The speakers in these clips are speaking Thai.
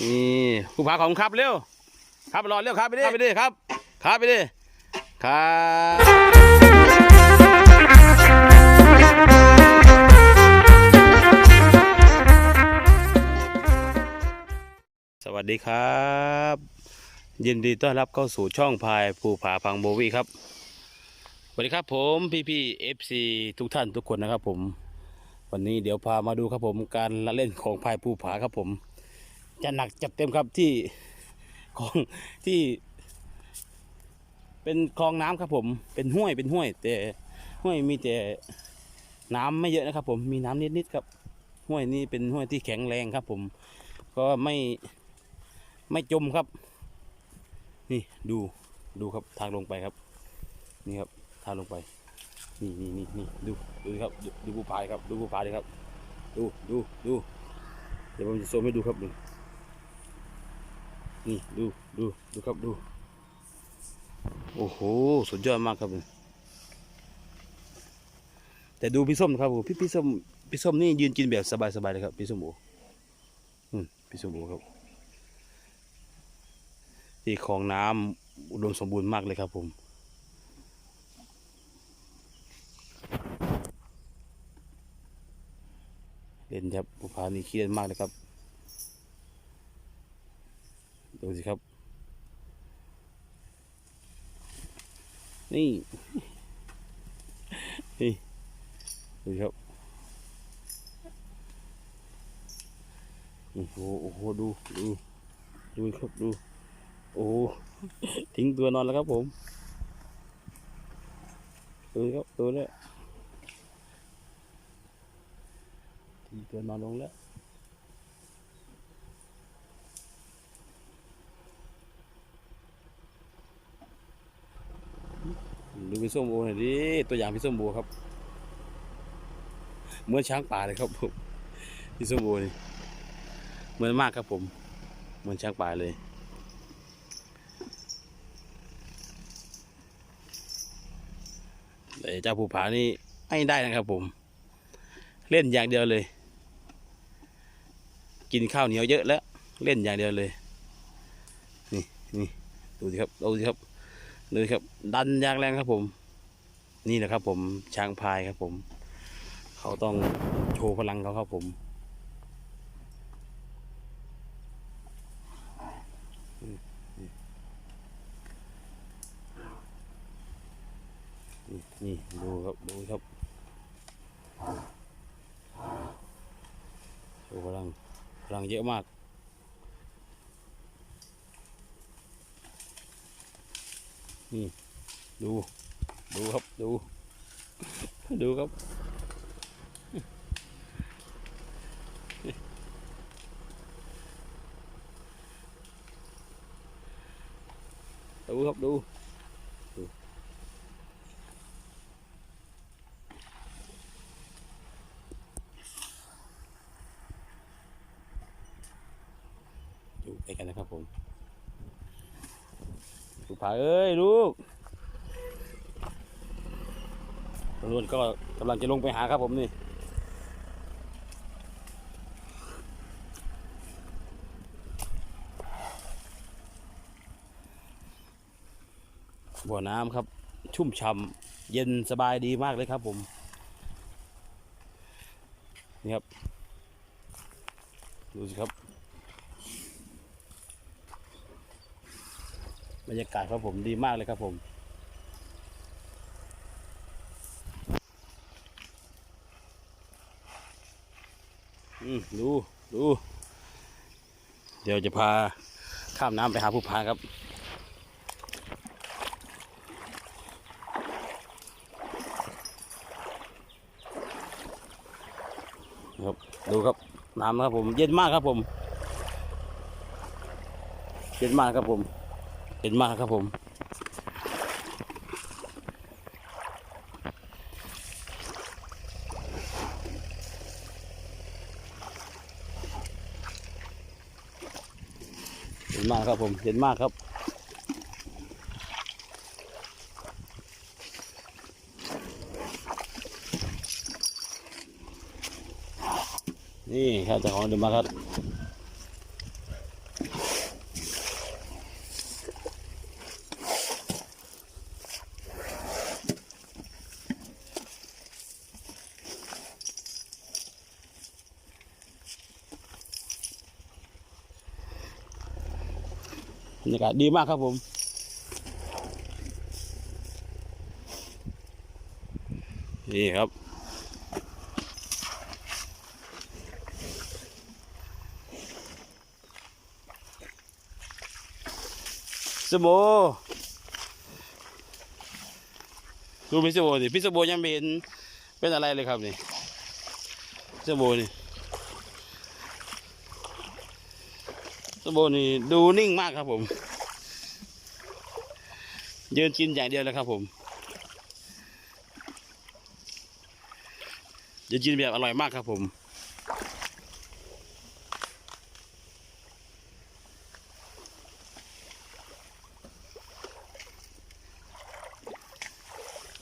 นี่ผู้พาของครับเร็วครับรอเร็วครับไปดิครับไปดิครับครับไปดิครับสวัสดีครับ ยินดีต้อนรับเข้าสู่ช่องพายภูผาพังโบวีครับสวัสดีครับผมพี่พี่เอฟซีทุกท่านทุกคนนะครับผม วันนี้เดี๋ยวพามาดูครับผมการละเล่นของพายภูผาครับผม จะหนักจัดเต็มครับที่ของที่ เป็นคลองน้ำครับผม เป็นห้วยเป็นห้วย แต่ห้วยมีแต่น้ำไม่เยอะนะครับ ผมมีน้ำนิดๆครับ ห้วยนี้เป็นห้วยที่แข็งแรงครับ ผม ก็ไม่ไม่จมครับ นี่ดูดูครับทางลงไปครับ นี่ครับทางลงไป นี่นี่นี่นี่ดูดูครับดูดูภูผาครับ ดูภูผาดิครับ ดูดูดูเดี๋ยวผมจะโซมให้ดูครับดู นี่ดูดูดูครับดู โอ้โห สุดยอดมากครับ แต่ดูพี่ส้มครับผมพี่พี่ส้มพี่ส้มนี่ยืนกินแบบสบายๆเลยครับพี่ส้มโออืมพี่ส้มโอครับ ที่คลองน้ำอุดมสมบูรณ์มากเลยครับผมเล่นครับภูผานี่เครียดมากเลยครับ ดูสิครับ นี่ นี่ ดูสิครับ โอ้โห โอ้โห ดู ดู ดูครับ ดู โอ้โทิ้งตัวนอนแล้วครับผม ดูครับ ตัวเนี่ยทิ้งตัวนอนลงแล้ว ดูพี่ส้มโอหน่อยดิตัวอย่างพี่ส้มโอครับเหมือนช้างป่าเลยครับผมพี่ส้มโอนี่เหมือนมากครับผม เหมือนช้างป่าเลย แต่เจ้าภูผานี่ไม่ได้นะครับผม เล่นอย่างเดียวเลย กินข้าวเหนียวเยอะแล้ว เล่นอย่างเดียวเลย นี่นี่ดูสิครับดูสิครับ เลยครับ ดันยางแรงครับผม นี่แหละครับ ผมช้างพายครับผม เขาต้องโชว์พลังเขาครับผมนี่นี่ดูครับ ดูครับโชว์พลังพลังเยอะมาก นี่ ดู ดูครับ ดู ดูครับ ดูครับ ดูดูดูไปกันนะครับผมลูกผาเอ้ยลูกตำรวจก็กำลังจะลงไปหาครับผมนี่บ่อน้ำครับ ชุ่มฉ่ำเย็นสบายดีมากเลยครับผม นี่ครับ ดูสิครับ บรรยากาศครับผมดีมากเลยครับผม อืมดูดู เดี๋ยวจะพาข้ามน้ำไปหาผู้พาครับครับดูครับน้ำครับผม เย็นมากครับผม เย็นมากครับผม เย็นมากครับผมเย็นมากครับผมเย็นมากครับนี่ครับเจ้าของเดินมาครับ รรยากาศดีมากครับผม นี่ครับสโบดูพี่สโบสิพี่สโบยังไม่เห็นเป็นอะไรเลยครับนี่สโบนี่ สโบนี่ดูนิ่งมากครับผม ยืนกินอย่างเดียวเลยครับผมยืนกินแบบอร่อยมากครับผม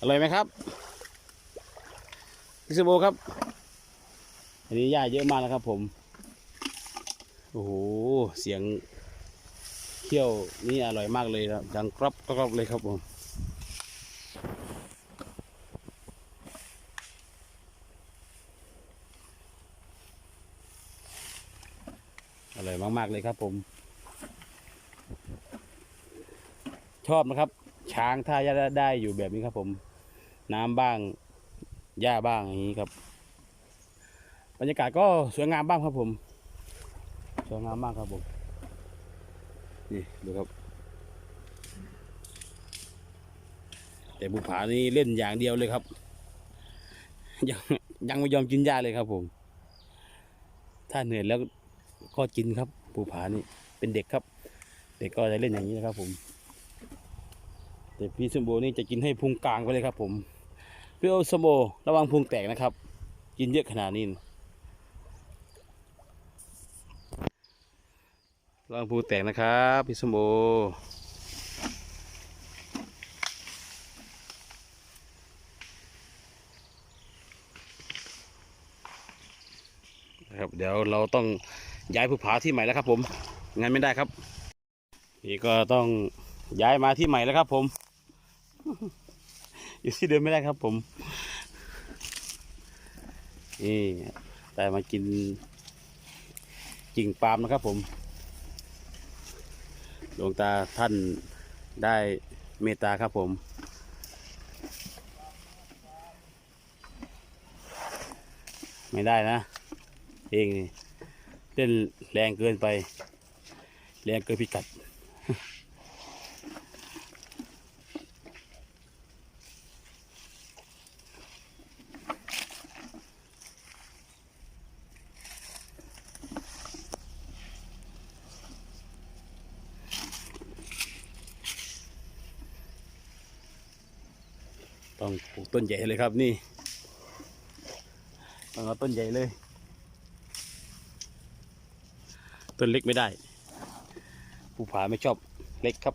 อร่อยไหมครับพี่สโบครับ อันนี้หญ้าเยอะมากแล้วครับผม โอ้โห เสียงเที่ยวนี่อร่อยมากเลยครับดังกรอบกรอบเลยครับผมอร่อยมาก ๆ เลยครับผม ชอบนะครับ ช้างถ้าได้อยู่แบบนี้ครับผม น้ำบ้างหญ้าบ้างอย่างนี้ครับ บรรยากาศก็สวยงามบ้างครับผม สวยงามมากครับผม นี่ดูครับ แต่บุผานี่เล่นอย่างเดียวเลยครับ ยังยังไม่ยอมกินหญ้าเลยครับผม ถ้าเหนื่อยแล้วก็กินครับภูผานี่เป็นเด็กครับ เด็กก็จะเล่นอย่างนี้นะครับ ผม แต่พี่สมโบนี่จะกินให้พุงกลางไปเลยครับ ผมพี่โอสมโบระวังพุงแตกนะครับ กินเยอะขนาดนี้ นะระวังพุงแตกนะครับพี่สมโบนะครับเดี๋ยวเราต้องย้ายภูผาที่ใหม่แล้วครับ ผมงั้นไม่ได้ครับ นี่ก็ต้องย้ายมาที่ใหม่แล้วครับ ผม อยู่ที่เดิมไม่ได้ครับ ผมนี่แต่มากินกิ่งปาล์มนะครับผม หลวงตาท่านได้เมตตาครับผม ไม่ได้นะ เองเล่นแรงเกินไป แรงเกินพิกัด ต้องปลูกต้นใหญ่เลยครับนี่ต้องเอาต้นใหญ่เลย ต้นเล็กไม่ได้ผู้ผาไม่ชอบเล็กครับ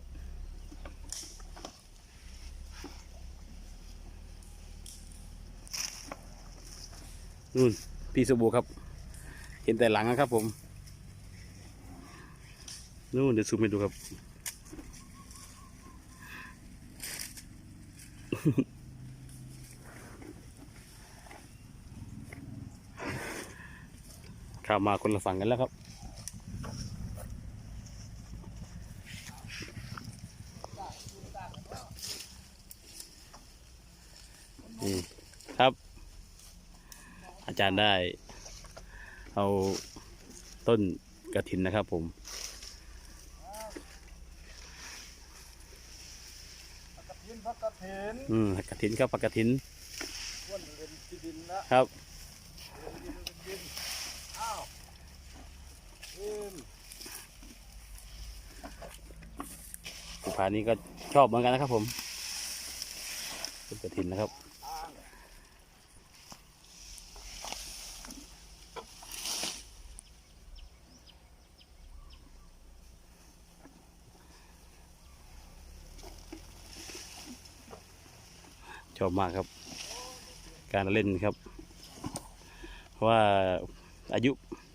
นู่นพี่สบู่ครับ เห็นแต่หลังนะครับผมนู่นเดี๋ยวซูมให้ดูครับ ข้ามมาคนละฝั่งกันแล้วครับ นี่ครับ อาจารย์ได้ เอาต้นกระถินนะครับผมกระถินพักกระถินอืมกระถินครับผักกระถินอ้วนเป็นที่ดินละครับ เป็นดินเป็นดินอ้าว เอ็มสุภานี้ก็ชอบเหมือนกันนะครับผมต้นกระถินนะครับชอบมากครับ การเล่นครับ เพราะว่าอายุ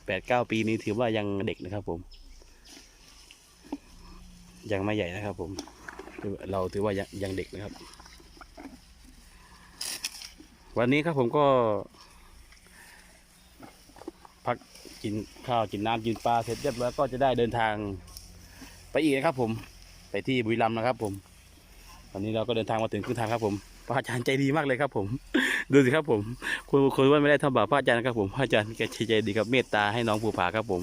แปดเก้าปีนี้ถือว่ายังเด็กนะครับผม ยังไม่ใหญ่นะครับผมเราถือว่ายังยังเด็กนะครับ วันนี้ครับผมก็ พักกินข้าวกินน้ำกินปลาเสร็จเรียบร้อยก็จะได้เดินทางไปอีกนะครับ ผมไปที่บุรีรัมย์นะครับ ผมตอนนี้เราก็เดินทางมาถึงครึ่งทางครับ ผมพระอาจารย์ใจดีมากเลยครับ ผม ดูสิครับผม คุณคุณว่าไม่ได้ทำบาปพระอาจารย์นะครับผมพระอาจารย์แกใจดีครับเมตตาให้น้องภูผาครับผม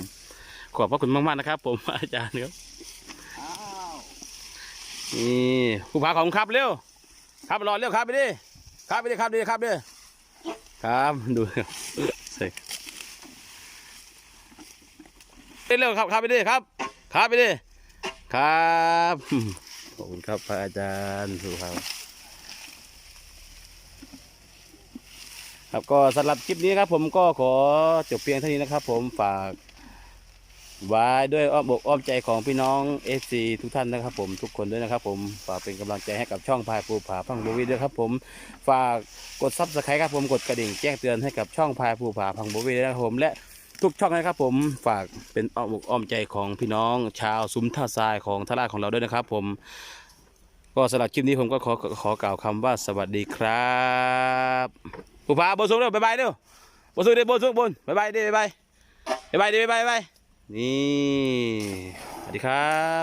ขอบพระคุณมากๆนะครับ ผมพระอาจารย์ครับนี่ภูผาของครับเร็วครับรอเร็วครับไปดิครับไปดิครับดิครับดิครับดูครับใส่เร็วครับครับไปดิครับครับไปดิครับขอบคุณครับพระอาจารย์ภูผา ครับก็สำหรับคลิปนี้ครับ ผมก็ขอจบเพียงเท่านี้นะครับ ผมฝากไว้ด้วยอ้อมอกอ้อมใจของพี่น้องเอซีทุกท่านนะครับ ผมทุกคนด้วยนะครับผมฝากเป็นกำลังใจให้กับช่องพายภูผาพังโบวีด้วยครับผมฝากกดซับสไครต์ครับผมกดกระดิ่งแจ้งเตือนให้กับช่องพายภูผาพังโบวีด้วยนะครับผมและทุกช่องนะครับผมฝากเป็นอ้อมอกอ้อมใจของพี่น้องชาวซุ้มท่าทรายของทาราของเราด้วยนะครับ ผม ก็สำหรับคลิปนี้ผมก็ขอขอกล่าวคำว่าสวัสดีครับ ภูผาบนสูงเร็วบายบายเร็วบนสูงเร็วบนสูงบนบายบายเดิบ๊ายบายบายบายดิบ๊ายบายบายนี่สวัสดีครับ